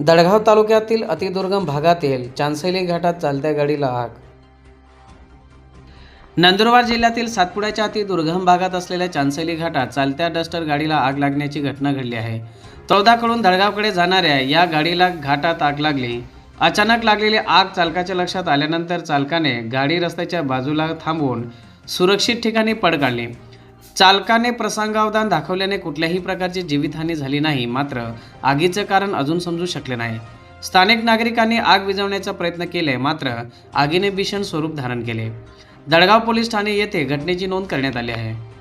दडगाव तालुक्यातील अतिदुर्गम भागातील चांसैली घाटात चालत्या गाडीला आग. नंदुरबार जिल्ह्यातील सातपुड्याच्या अति दुर्गम भागात असलेल्या चांसैली घाटात चालत्या डस्टर गाडीला आग लागण्याची घटना घडली आहे. चौदाकडून दडगावकडे जाणाऱ्या या गाडीला घाटात आग लागली. अचानक लागलेली आग चालकाच्या लक्षात आल्यानंतर चालकाने गाडी रस्त्याच्या बाजूला थांबवून सुरक्षित ठिकाणी पड काढली. चालकाने प्रसंगावधान दाखवल्याने कुठल्याही प्रकारची जीवितहानी झाली नाही मात्र आगीचं कारण अजून समजू शकले नाही. स्थानिक नागरिकांनी आग विझवण्याचा प्रयत्न केले मात्र आगीने भीषण स्वरूप धारण केले. दडगाव पोलीस ठाणे येथे घटनेची नोंद करण्यात आली आहे.